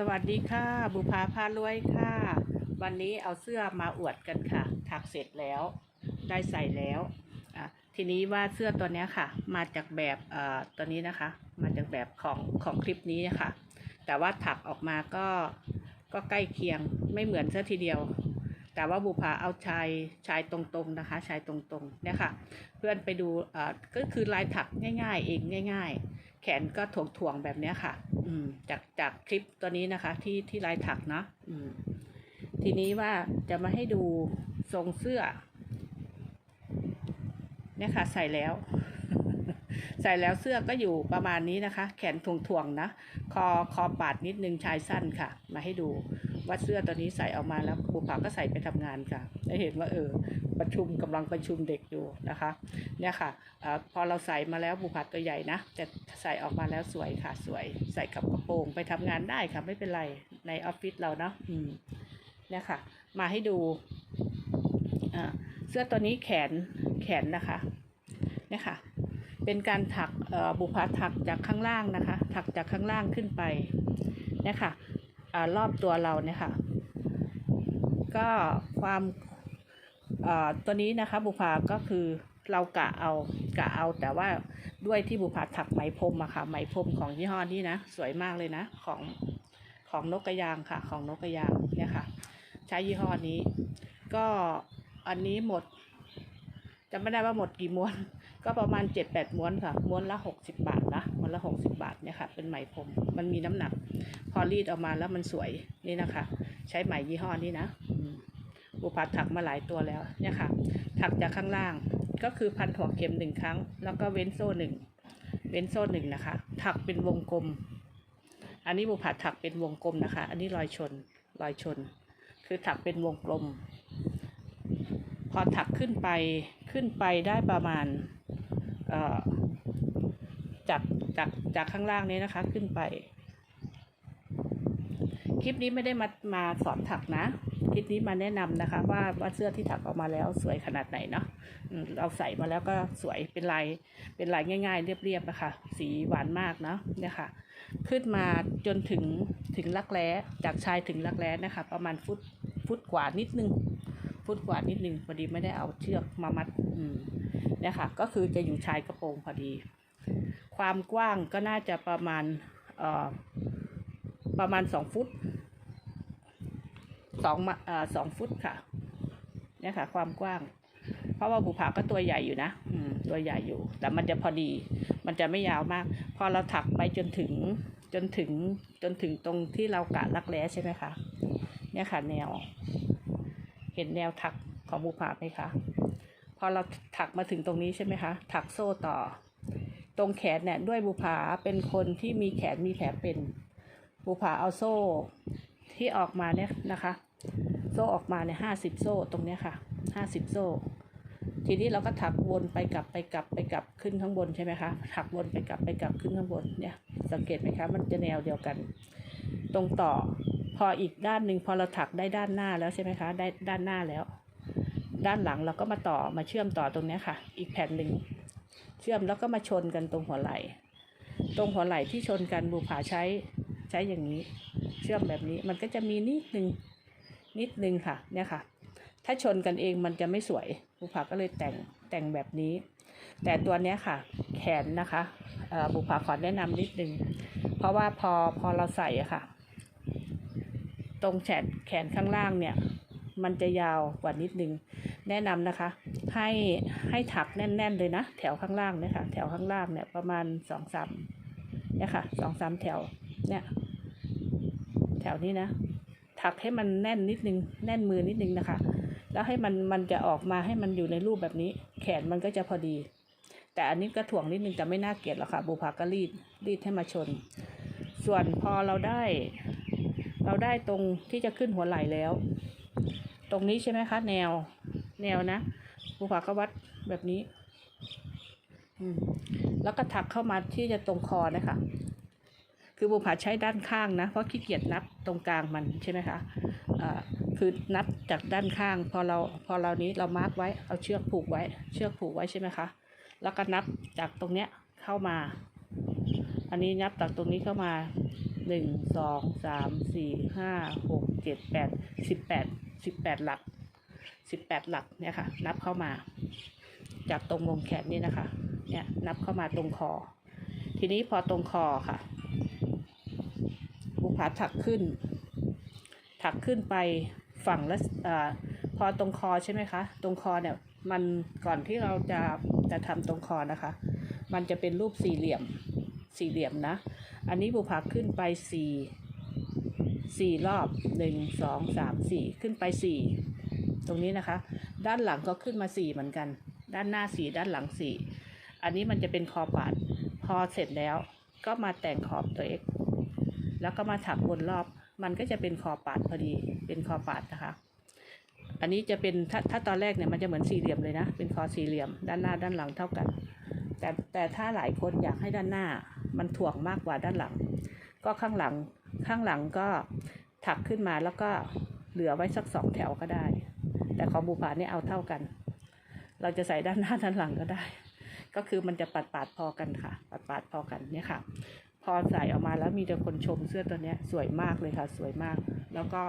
สวัสดีค่ะ บุภาพารวยค่ะ วันนี้เอาเสื้อมาอวดกันค่ะ ถักเสร็จแล้ว ได้ใส่แล้วทีนี้ว่าเสื้อตัวนี้ค่ะ มาจากแบบตัวนี้นะคะ มาจากแบบของของคลิปนี้ค่ะ แต่ว่าถักออกมาก็ก็ใกล้เคียงไม่เหมือนเสื้อทีเดียว แต่ว่าบุภาเอาชายชายตรงๆนะคะชายตรงๆเนี่ยค่ะ เพื่อนไปดูก็คือลายถักง่าย ๆ เองง่าย ๆ แขนก็ถ่วงๆแบบเนี้ยค่ะ อืม จากจากคลิปตัวนี้นะคะ ที่ที่ลายถักเนาะอืม ทีนี้ว่าจะมาให้ดูทรงเสื้อ เนี่ยค่ะ ใส่แล้ว ใส่แล้วเสื้อก็อยู่ประมาณนี้นะคะ แขนถ่วงๆนะ คอคอปาดนิดนึงชายสั้นค่ะ มาให้ดู ว่าเสื้อตัวนี้ใส่ออกมาแล้วครูผาก็ใส่ไปทำงานค่ะได้เห็นว่าเออประชุมกำลังประชุมเด็กอยู่นะคะเนี่ยค่ะอพอเราใส่มาแล้วบุผัดตัวใหญ่นะแต่ใส่ออกมาแล้วสวยค่ะสวย ใส่กับกระโปรงไปทำงานได้ค่ะไม่เป็นไรในออฟฟิศเราเนาะอืมเนี่ยค่ะ มาให้ดูเสื้อตัวนี้แขนแขนนะคะเนี่ยค่ะเป็นการถักบุพาถักจากข้างล่างนะคะ ถักจากข้างล่างขึ้นไปเนี่ยค่ะ อรอบตัวเราเนี่ยค่ะ ก็ความตัวนี้นะคะบุพาก็คือเรากะเอากะเอาแต่ว่าด้วยที่บุพาถักไหมพรมอะค่ะไหมพรมของยี่ห้อนี้นะ สวยมากเลยนะ ของของนกกระยางค่ะ ของนกกระยางเนี่ยค่ะ ใช้ยี่ห้อนี้ ก็อันนี้หมดจำไม่ได้ว่าหมดกี่ม้วน ก็ประมาณเจ็ดแปดม้วนค่ะ ม้วนละหกสิบาทนะ ม้วนละหกสิบาทเนี่ยค่ะ เป็นไหมพรม มันมีน้ำหนัก พอรีดออกมาแล้วมันสวยนี่นะคะ ใช้ไหมยี่ห้อนี้นะบุพัดถักมาหลายตัวแล้วเนี่ยค่ะ ถักจากข้างล่างก็คือพันถั่วเข็มหนึ่งครั้ง แล้วก็เว้นโซ่หนึ่ง เว้นโซ่หนึ่งนะคะ ถักเป็นวงกลม อันนี้บุพัดถักเป็นวงกลมนะคะ อันนี้รอยชน รอยชน คือถักเป็นวงกลม อถักขึ้นไปขึ้นไปได้ประมาณจากจากจากข้างล่างนี้นะคะขึ้นไป คลิปนี้ไม่ได้มามาสอนถักนะ คลิปนี้มาแนะนำนะคะ ว่าว่าเสื้อที่ถักออกมาแล้วสวยขนาดไหนเนาะเราใส่มาแล้วก็สวยเป็นลายเป็นลายง่าย ๆ เรียบๆนะคะ สีหวานมากเนาะเนี่ยค่ะ ขึ้นมาจนถึงถึงรักแร้จากชายถึงรักแร้นะคะ ประมาณฟุตฟุตกว่านิดนึง ฟุตกว่านิดนึงพอดีไม่ได้เอาเชือกมามัดอืมเนี่ยค่ะ ก็คือจะอยู่ชายกระโปรงพอดี ความกว้างก็น่าจะประมาณเอ่อประมาณสองฟุตสองมาเอ่อสองฟุตค่ะเนี่ยค่ะ ความกว้าง เพราะว่าบุผาก็ตัวใหญ่อยู่นะอืมตัวใหญ่อยู่ แต่มันจะพอดี มันจะไม่ยาวมาก พอเราถักไปจนถึงจนถึงจนถึงตรงที่เรากะรักแร้ใช่ไหมคะเนี่ยค่ะแนว เห็นแนวถักของบุผาไหมคะพอเราถักมาถึงตรงนี้ใช่ไหมคะถักโซ่ต่อ ตรงแขนเนี่ยด้วยบุผาเป็นคนที่มีแขนมีแผลเป็นบุผาเอาโซ่ที่ออกมาเนี่ยนะคะ โซ่ออกมาเนี่ยห้าสิบโซ่ตรงเนี้ยค่ะห้าสิบโซ่ ทีนี้เราก็ถักวนไปกลับไปกลับไปกลับขึ้นข้างบนใช่ไหมคะถักวนไปกลับไปกลับขึ้นข้างบนเนี่ย สังเกตไหมคะมันจะแนวเดียวกัน ตรงต่อ พออีกด้านหนึ่งพอเราถักได้ด้านหน้าแล้วใช่ไหมคะได้ด้านหน้าแล้ว ด้านหลังเราก็มาต่อมาเชื่อมต่อตรงนี้ค่ะ อีกแผ่นหนึ่งเชื่อมแล้วก็มาชนกันตรงหัวไหล่ ตรงหัวไหล่ที่ชนกันบุผาใช้ใช้อย่างนี้ เชื่อมแบบนี้มันก็จะมีนิดนึงนิดนึงค่ะเนี่ยค่ะ ถ้าชนกันเองมันจะไม่สวยบุผาก็เลยแต่งแต่งแบบนี้ แต่ตัวเนี้ยค่ะ แขนนะคะบุผาขอแนะนำนิดนึง เพราะว่าพอพอเราใส่อะค่ะ ตรงแขนแขนข้างล่างเนี่ยมันจะยาวกว่านิดนึง แนะนำนะคะ ให้ให้ถักแน่น ๆ เลยนะ แถวข้างล่างเนี่ยค่ะ แถวข้างล่างเนี่ยประมาณสองสามเนี่ยค่ะสองสามแถวเนี่ย แถวนี้นะ ถักให้มันแน่นนิดนึง แน่นมือนิดนึงนะคะ แล้วให้มันมันจะออกมาให้มันอยู่ในรูปแบบนี้ แขนมันก็จะพอดี แต่อันนี้ก็ถ่วงนิดนึงแต่ไม่น่าเกลียดหรอกค่ะบุพาก็รีดรีดให้มาชน ส่วนพอเราได้ เราได้ตรงที่จะขึ้นหัวไหล่แล้ว ตรงนี้ใช่ไหมคะ แนว แนวนะบุพาก็วัดแบบนี้ อืมแล้วก็ถักเข้ามาที่จะตรงคอนะคะ คือบุพาใช้ด้านข้างนะ เพราะขี้เกียจนับตรงกลางมันใช่ไหมคะอ่าคือนับจากด้านข้าง พอเราพอเรานี้เรามาร์กไว้เอาเชือกผูกไว้ เชือกผูกไว้ใช่ไหมคะแล้วก็นับจากตรงเนี้ยเข้ามา อันนี้นับจากตรงนี้เข้ามา หนึ่งสองสามสี่ห้าหกเจ็ดแปดสิบแปดสิบแปดหลักสิบแปดหลักเนี่ยค่ะ นับเข้ามา จากตรงวงแขนนี่นะคะ เนี่ยนับเข้ามาตรงคอ ทีนี้พอตรงคอค่ะบุผาถักขึ้น ถักขึ้นไปฝั่งละอาพอตรงคอใช่ไหมคะ ตรงคอเนี่ยมันก่อนที่เราจะจะทำตรงคอนะคะ มันจะเป็นรูปสี่เหลี่ยม สี่เหลี่ยมนะ อันนี้บุผาขึ้นไปสี่สี่รอบหนึ่งสองสามสี่ขึ้นไปสี่ตรงนี้นะคะ ด้านหลังก็ขึ้นมาสี่เหมือนกัน ด้านหน้าสี่ด้านหลังสี่อันนี้มันจะเป็นคอปาด พอเสร็จแล้วก็มาแต่งขอบตัว x แล้วก็มาถักวนรอบ มันก็จะเป็นคอปาดพอดี เป็นคอปาดนะคะ อันนี้จะเป็นถ้าถ้าตอนแรกเนี่ยมันจะเหมือนสี่เหลี่ยมเลยนะ เป็นคอสี่เหลี่ยม ด้านหน้าด้านหลังเท่ากัน แต่แต่ถ้าหลายคนอยากให้ด้านหน้า มันถ่วงมากกว่าด้านหลัง ก็ข้างหลังข้างหลังก็ถักขึ้นมาแล้วก็เหลือไว้สักสองแถวก็ได้ แต่ของบูผาเนี่ยเอาเท่ากัน เราจะใส่ด้านหน้าด้านหลังก็ได้ ก็คือมันจะปัดปาดพอกันค่ะ ปัดปาดพอกันเนี่ยค่ะ พอใส่ออกมาแล้วมีแต่คนชมเสื้อตัวเนี้ยสวยมากเลยค่ะ สวยมาก แล้วก็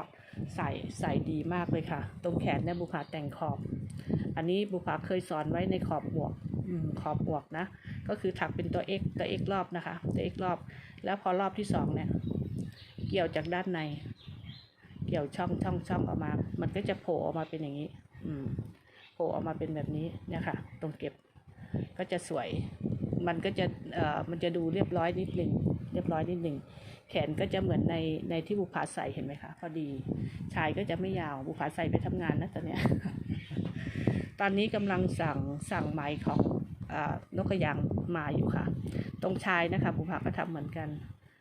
ใส่ใส่ดีมากเลยค่ะ ตรงแขนเนี่ยบุผาแต่งขอบ อันนี้บุผาเคยสอนไว้ในขอบหมวก ขอบหมวกนะ ก็คือถักเป็นตัว x ตัว x รอบนะคะ ตัว x รอบ แล้วพอรอบที่สองเนี่ย เกี่ยวจากด้านใน เกี่ยวช่องช่องช่องออกมา มันก็จะโผล่ออกมาเป็นอย่างนี้ อืมโผล่ออกมาเป็นแบบนี้เนี่ยค่ะ ตรงเก็บ ก็จะสวย มันก็จะเอ่อมันจะดูเรียบร้อยนิดหนึ่งเรียบร้อยนิดหนึ่งแขนก็จะเหมือนในในที่บุผาใส่เห็นไหมคะ พอดี ชายก็จะไม่ยาวบุผาใส่ไปทำงานนะตอนเนี้ย ตอนนี้กำลังสั่งสั่งไหมของอนกกระยางมาอยู่ค่ะ ตรงชายนะคะบุผาก็ทำเหมือนกัน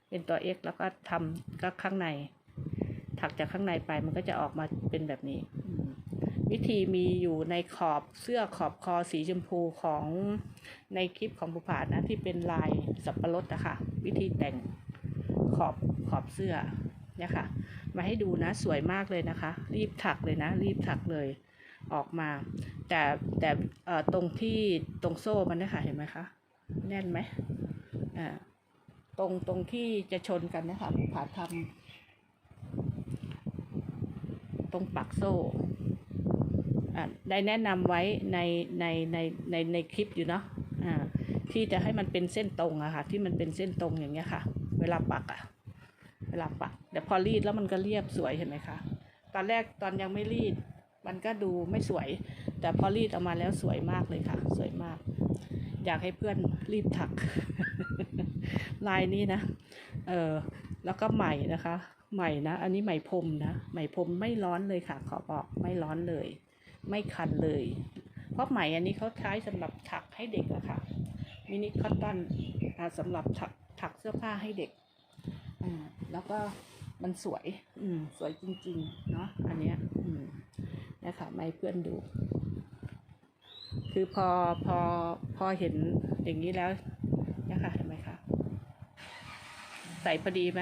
เป็นตัว X แล้วก็ทำก็ข้างในถักจากข้างในไปมันก็จะออกมาเป็นแบบนี้ วิธีมีอยู่ในขอบเสื้อขอบคอสีชมพูของในคลิปของบุผานะที่เป็นลายสับปะรดนะคะวิธีแต่งขอบขอบเสื้อเนี่ยค่ะ มาให้ดูนะสวยมากเลยนะคะ รีบถักเลยนะ รีบถักเลย ออกมา แต่แต่เอ่อตรงที่ตรงโซ่มันนะคะเห็นไหมคะ แน่นไหมอ่าตรงตรงที่จะชนกันนะคะบุผาทำตรงปักโซ่อ่าได้แนะนำไว้ในในในในในคลิปอยู่เนาะอ่าที่จะให้มันเป็นเส้นตรงอะค่ะ ที่มันเป็นเส้นตรงอย่างเงี้ยค่ะ เวลาปักอะเวลาปักแต่พอรีดแล้วมันก็เรียบสวยเห็นไหมคะ ตอนแรกตอนยังไม่รีด มันก็ดูไม่สวย แต่พอรีดออกมาแล้วสวยมากเลยค่ะ สวยมาก อยากให้เพื่อนรีบถัก ลายนี้นะ เออแล้วก็ใหม่นะคะ ใหม่นะ อันนี้ไหมพรมนะไหมพรมไม่ร้อนเลยค่ะ ขอบอกไม่ร้อนเลย ไม่คันเลย เพราะไหมอันนี้เขาใช้สำหรับถักให้เด็กอะค่ะ มินิคอตตอนอ่าสำหรับถักถักเสื้อผ้าให้เด็กอ่าแล้วก็มันสวย อืม สวยจริง ๆ เนาะ อันเนี้ย อืม นี่ยค่ะมาให้เพื่อนดู คือพอพอพอเห็นอย่างนี้แล้วนี่ยค่ะเห็นไมคะใส่พอดีไหม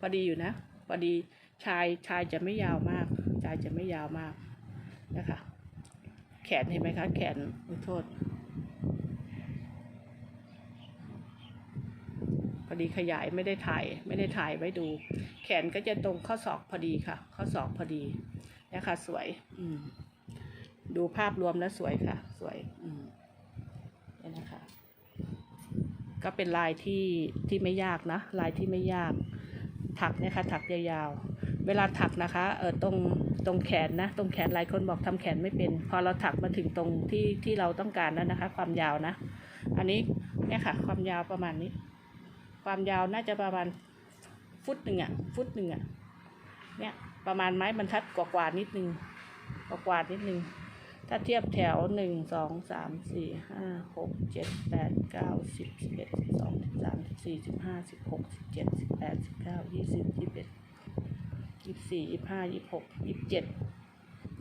พอดีอยู่นะพอดีชายชายจะไม่ยาวมาก ชายจะไม่ยาวมากนะคะ แขนเห็นไหมคะ แขนขอโทษพอดีขยายไม่ได้ถ่ายไม่ได้ถ่ายไว้ดู แขนก็จะตรงข้อศอกพอดีค่ะ ข้อศอกพอดี นะคะสวย อืม ดูภาพรวมแล้วสวยค่ะ สวย อืมเนี่ยนะคะ ก็เป็นลายที่ที่ไม่ยากนะ ลายที่ไม่ยาก ถักเนี่ยค่ะ ถักยาวๆ เวลาถักนะคะ เออตรงตรงแขนนะ ตรงแขนหลายคนบอกทำแขนไม่เป็น พอเราถักมาถึงตรงที่ที่เราต้องการแล้วนะคะ ความยาวนะ อันนี้เนี่ยค่ะ ความยาวประมาณนี้ ความยาวน่าจะประมาณฟุตหนึ่งอะฟุตหนึ่งอะเนี่ย ประมาณไม้บรรทัดกว่าๆนิดนึงกว่าๆนิดนึง ถ้าเทียบแถวหนึ่งสองสามสี่ห้าหกเจ็ดแปดเก้าสิบสิบเอ็ดสิบสองสิบสามสิบสี่สิบห้าสิบหกสิบเจ็ดสิบแปดสิบเก้ายี่สิบยี่สิบเอ็ดยี่สิบสี่ยี่สิบห้ายี่สิบหกยี่สิบเจ็ด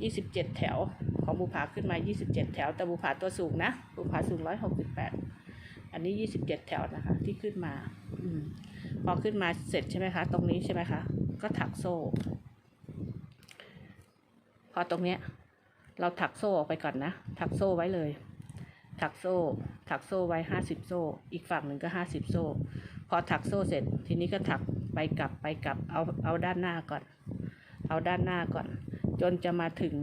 ยี่สิบเจ็ดแถวของบุผาขึ้นมายี่สิบเจ็ดแถว แต่บุผาตัวสูงนะบุผาสูงร้อยหกสิบแปดอันนี้ยี่สิบเจ็ดแถวนะคะ ที่ขึ้นมา อืมพอขึ้นมาเสร็จใช่ไหมคะ ตรงนี้ใช่ไหมคะ ก็ถักโซ่ อตรงเนี้ย เราถักโซ่ออกไปก่อนนะ ถักโซ่ไว้เลย ถักโซ่ ถักโซ่ไว้ห้าสิบโซ่ อีกฝั่งหนึ่งก็ห้าสิบโซ่ พอถักโซ่เสร็จ ทีนี้ก็ถักไปกลับไปกลับ เอาเอาด้านหน้าก่อน เอาด้านหน้าก่อน จนจะมาถึง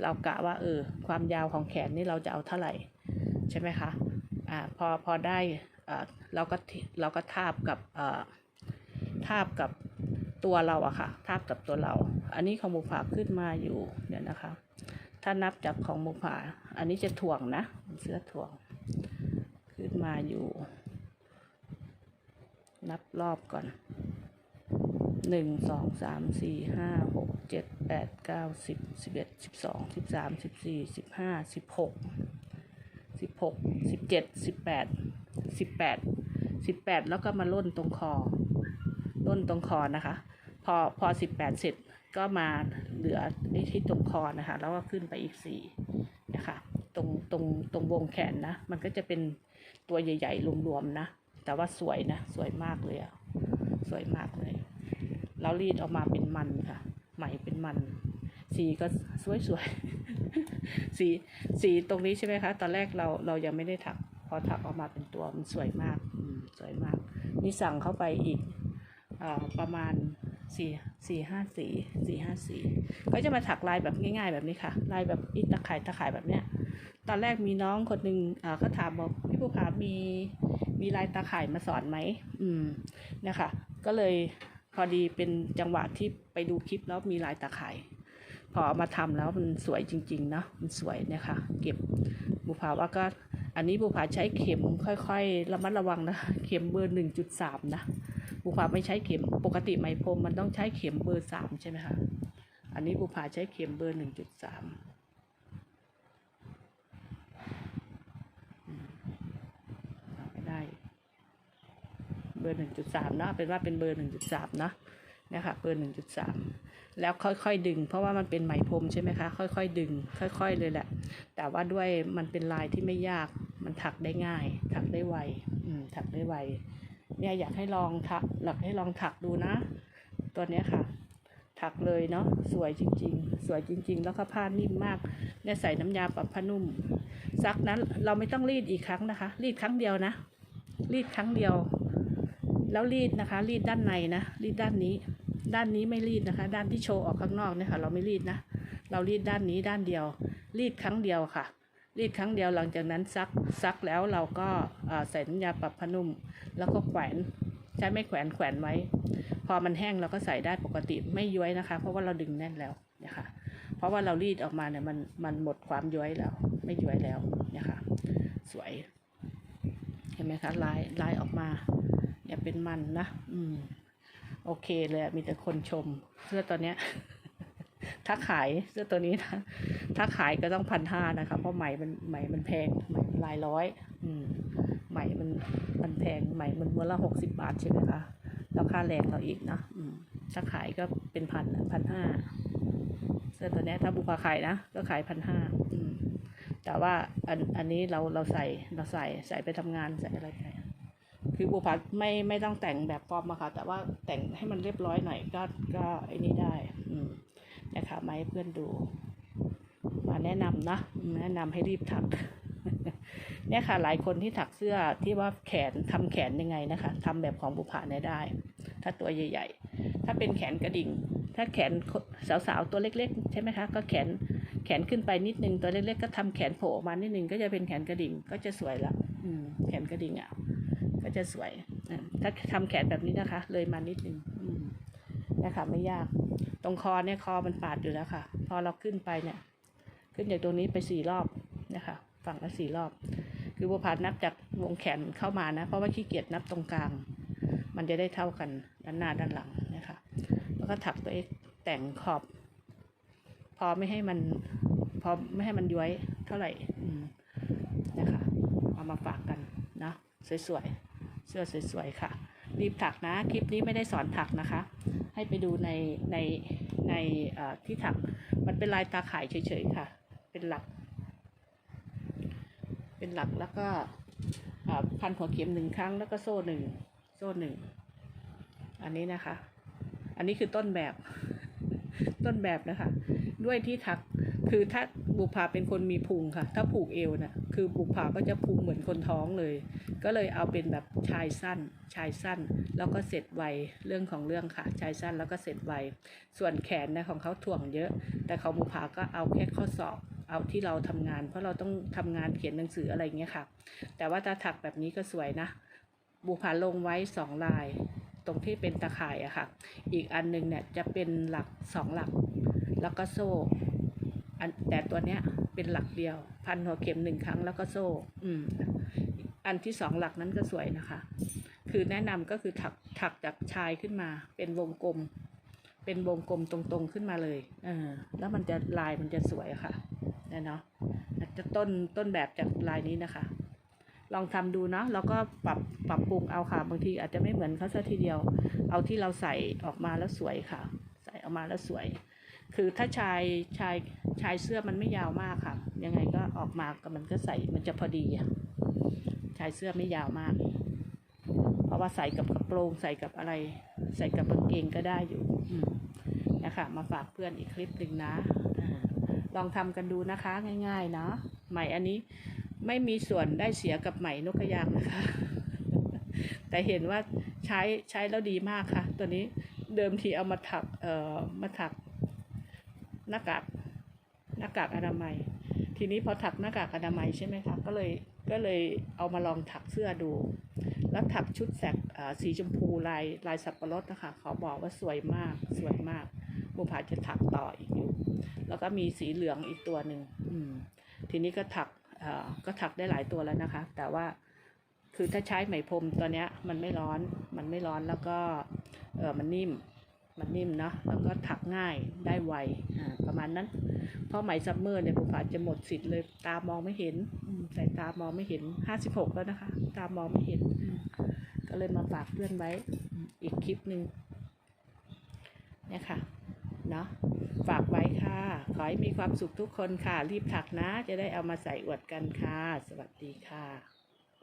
เรากะว่าเออ ความยาวของแขนนี่เราจะเอาเท่าไหร่ ใช่ไหมคะ อ่า พอพอได้ อ่า เราก็เราก็ทาบกับ อ่า ทาบกับ ตัวเราอะค่ะทาบกับตัวเรา อันนี้ของหมูผาขึ้นมาอยู่เดี๋ยวนะคะ ถ้านับจากของหมูผาอันนี้จะถ่วงนะเสื้อถ่วง ขึ้นมาอยู่ นับรอบก่อนหนึ่งสองสามสี่ห้าหกเจ็ดแปดเก้าสิบสิบเอ็ดสิบสองสิบสามสิบสี่สิบห้าสิบหกสิบหกสิบเจ็ดสิบแปดสิบแปดสิบแปดแล้วก็มาล่นตรงคอล่นตรงคอนะคะ พอพอสิบแปดเสร็จก็มาเหลือที่ตรงคอนะคะ แล้วก็ขึ้นไปอีกสี่นะคะตรงตรงตรงวงแขนนะ มันก็จะเป็นตัวใหญ่ ๆ รวมๆนะ แต่ว่าสวยนะ สวยมากเลยอะสวยมากเลย เรารีดออกมาเป็นมันค่ะ ไหมเป็นมัน สีก็สวยสวยๆสีสีตรงนี้ใช่ไหมคะ ตอนแรกเราเรายังไม่ได้ถัก พอถักออกมาเป็นตัวมันสวยมากอืมสวยมาก นี่สั่งเข้าไปอีกอประมาณ สี่สี่ห้าสีสี่ห้าสีก็จะมาถักลายแบบง่าย ๆ แบบนี้ค่ะ ลายแบบอีตะข่ายตะข่ายแบบเนี้ย ตอนแรกมีน้องคนหนึ่งอ่าเขาถามบอกพี่ภูผามีมีลายตาข่ายมาสอนไหมอืมเนะคะก็เลยพอดีเป็นจังหวะที่ไปดูคลิปแล้วมีลายตาข่าย พอเอามาทำแล้วมันสวยจริงๆเนาะมันสวยเนี่ยค่ะ เก็บบุผาว่าก็อันนี้บุผาใช้เข็มค่อยๆระมัดระวังนะ เข็มเบอร์หนึ่งจุดสามนะ บุผาไม่ใช้เข็มปกติไหมพรมมันต้องใช้เข็มเบอร์สามใช่ไหมคะอันนี้บุผาใช้เข็มเบอร์หนึ่งจุดสามไม่ได้เบอร์หนึ่งจุดสามนะเป็นว่าเป็นเบอร์หนึ่งจุดสามเนาะนี่ยค่ะเบอร์หนึ่งจุดสามแล้วค่อยๆดึง เพราะว่ามันเป็นไหมพรมใช่ไหมคะค่อยๆดึง ค่อย ๆเลยแหละ แต่ว่าด้วยมันเป็นลายที่ไม่ยากมันถักได้ง่าย ถักได้ไวอืมถักได้ไว เนี่ยอยากให้ลองถักหลักให้ลองถักดูนะ ตัวเนี้ยค่ะ ถักเลยเนาะสวยจริง ๆ สวยจริง ๆ แล้วก็ผ้านิ่มมากเนี่ยใส่น้ำยาปรับผ้านุ่ม ซักนั้นเราไม่ต้องรีดอีกครั้งนะคะ รีดครั้งเดียวนะ รีดครั้งเดียว แล้วรีดนะคะ รีดด้านในนะ รีดด้านนี้ ด้านนี้ไม่รีดนะคะ ด้านที่โชว์ออกข้างนอกเนี่ยค่ะ เราไม่รีดนะ เรารีดด้านนี้ด้านเดียว รีดครั้งเดียวค่ะ รีดครั้งเดียวหลังจากนั้นซักซักแล้วเราก็ใส่น้ำยาปรับผ้านุ่ม แล้วก็แขวนใช้ไม่แขวนแขวนไว้ พอมันแห้งเราก็ใส่ได้ปกติไม่ย้วยนะคะ เพราะว่าเราดึงแน่นแล้วเนี่ยค่ะเพราะว่าเรารีดออกมาเนี่ยมันมันหมดความย้วยแล้ว ไม่ย้วยแล้วเนี่ยค่ะสวย เห็นไหมคะลายลายออกมาเนี่ยเป็นมันนะ อืมโอเคเลยมีแต่คนชมเสื้อตัวเนี้ย ถ้าขายเสื้อตัวนี้นะถ้าขายก็ต้องพันห้านะคะ เพราะไหมมันไหมมันแพงไหมมันหลายร้อย อืมไหมมันมันแพงไหมมันม้วนละหกสิบบาทใช่ไหมคะแล้วค่าแรงเราอีกเนาะอืมถ้าขายก็เป็นพันพันห้าเสื้อตัวนี้ถ้าบุคคาขายนะก็ขายพันห้าอืมแต่ว่าอันอันนี้เราเราใส่เราใส่ใส่ไปทำงานใส่อะไรไปคือบุพัดไม่ไม่ต้องแต่งแบบฟอร์มอะค่ะ แต่ว่าแต่งให้มันเรียบร้อยหน่อยก็ก็ไอ้นี่ได้ อืม นะคะมาให้เพื่อนดูมาแนะนำนะแนะนำให้รีบถัก เนี่ยค่ะหลายคนที่ถักเสื้อที่ว่าแขนทำแขนยังไงนะคะทำแบบของบุผาเนี่ยได้ ถ้าตัวใหญ่ ๆ ถ้าเป็นแขนกระดิ่ง ถ้าแขนสาวๆตัวเล็ก ๆ ใช่ไหมคะ ก็แขนแขนขึ้นไปนิดนึงตัวเล็กๆก็ทำแขนโผล่ออกมานิดนึงก็จะเป็นแขนกระดิ่งก็จะสวยละอืมแขนกระดิ่งอะ ก็จะสวยถ้าทำแขนแบบนี้นะคะ เลยมานิดนึงอืม นะคะไม่ยาก ตรงคอเนี่ยคอมันปาดอยู่แล้วค่ะ พอเราขึ้นไปเนี่ย ขึ้นจากตรงนี้ไปสี่รอบนะคะฝั่งละสี่รอบ คือบัวผานับจากวงแขนเข้ามานะ เพราะว่าขี้เกียจนับตรงกลาง มันจะได้เท่ากันด้านหน้าด้านหลังนะคะ แล้วก็ถักตัวเองแต่งขอบ พอไม่ให้มันพอไม่ให้มันย้วยเท่าไหร่นะคะ เอามาฝากกันนะสวยๆ เสื้อสวยๆ ค่ะ รีบถักนะ คลิปนี้ไม่ได้สอนถักนะคะ ให้ไปดูในในในที่ถัก มันเป็นลายตาข่ายเฉยๆค่ะ เป็นหลัก เป็นหลักแล้วก็พันหัวเข็มหนึ่งครั้งแล้วก็โซ่หนึ่งโซ่หนึ่ง อันนี้นะคะ อันนี้คือต้นแบบ ต้นแบบนะคะ ด้วยที่ถักคือถ้าบุพาเป็นคนมีพุงค่ะ ถ้าผูกเอวน่ะคือบุพาก็จะพุงเหมือนคนท้องเลย ก็เลยเอาเป็นแบบชายสั้น ชายสั้น แล้วก็เสร็จไวเรื่องของเรื่องค่ะ ชายสั้นแล้วก็เสร็จไวส่วนแขนนะของเขาถ่วงเยอะ แต่เของบุพาก็เอาแค่ข้อศอกเอาที่เราทำงาน เพราะเราต้องทำงานเขียนหนังสืออะไรอย่างเงี้ยค่ะ แต่ว่าถ้าถักแบบนี้ก็สวยนะ บุพาลงไว้สองลาย ตรงที่เป็นตะข่ายอะค่ะ อีกอันหนึงเนี่ยจะเป็นหลักสองหลัก แล้วก็โซ่อันแต่ตัวเนี้ยเป็นหลักเดียว พันหัวเข็มหนึ่งครั้งแล้วก็โซ่ อืม อันที่สองหลักนั้นก็สวยนะคะ คือแนะนำก็คือถักถักจากชายขึ้นมา เป็นวงกลม เป็นวงกลมตรงๆขึ้นมาเลยเออแล้วมันจะลายมันจะสวยะค่ะเนี่ยเนาะจะต้นต้นแบบจากลายนี้นะคะ ลองทำดูเนาะแล้วก็ปรับปรับปรุงเอาค่ะ บางทีอาจจะไม่เหมือนเขาซะทีเดียว เอาที่เราใส่ออกมาแล้วสวยค่ะ ใส่ออกมาแล้วสวย คือถ้าชายชายชายเสื้อมันไม่ยาวมากค่ะ ยังไงก็ออกมาก็มันก็ใส่มันจะพอดีอะชายเสื้อไม่ยาวมาก เพราะว่าใส่กับกระโปรงใส่กับอะไร ใส่กับกางเกงก็ได้อยู่นะคะมาฝากเพื่อนอีกคลิปหนึ่งนะลองทำกันดูนะคะง่ายๆเนาะไหม่อันนี้ ไม่มีส่วนได้เสียกับไหมนกกระยางนะคะ แต่เห็นว่าใช้ใช้แล้วดีมากค่ะ ตัวนี้เดิมทีเอามาถักเอ่อมาถักหน้ากากหน้ากากอนามัย ทีนี้พอถักหน้ากากอนามัยใช่ไหมคะก็เลยก็เลยเอามาลองถักเสื้อดู แล้วถักชุดแสกสีชมพูลายลายสับปะรดนะคะเขาบอกว่าสวยมากสวยมากบุพาจะถักต่ออีกอยู่ แล้วก็มีสีเหลืองอีกตัวหนึ่งทีนี้ก็ถัก ก็ถักได้หลายตัวแล้วนะคะ แต่ว่าคือถ้าใช้ไหมพรมตัวเนี้ยมันไม่ร้อนมันไม่ร้อนแล้วก็เออมันนิ่มมันนิ่มเนาะแล้วก็ถักง่ายได้ไวอ่าประมาณนั้น เพราะไหมซัมเมอร์เนี่ยบุพาจะหมดสิทธิ์เลย ตามองไม่เห็นสายตามองไม่เห็นห้าสิบหกแล้วนะคะ ตามองไม่เห็น ก็เลยมาฝากเพื่อนไว้อีกคลิปหนึ่งเนี่ยค่ะ เนาะฝากไว้ค่ะ ขอให้มีความสุขทุกคนค่ะ รีบถักนะ จะได้เอามาใส่อวดกันค่ะ สวัสดีค่ะ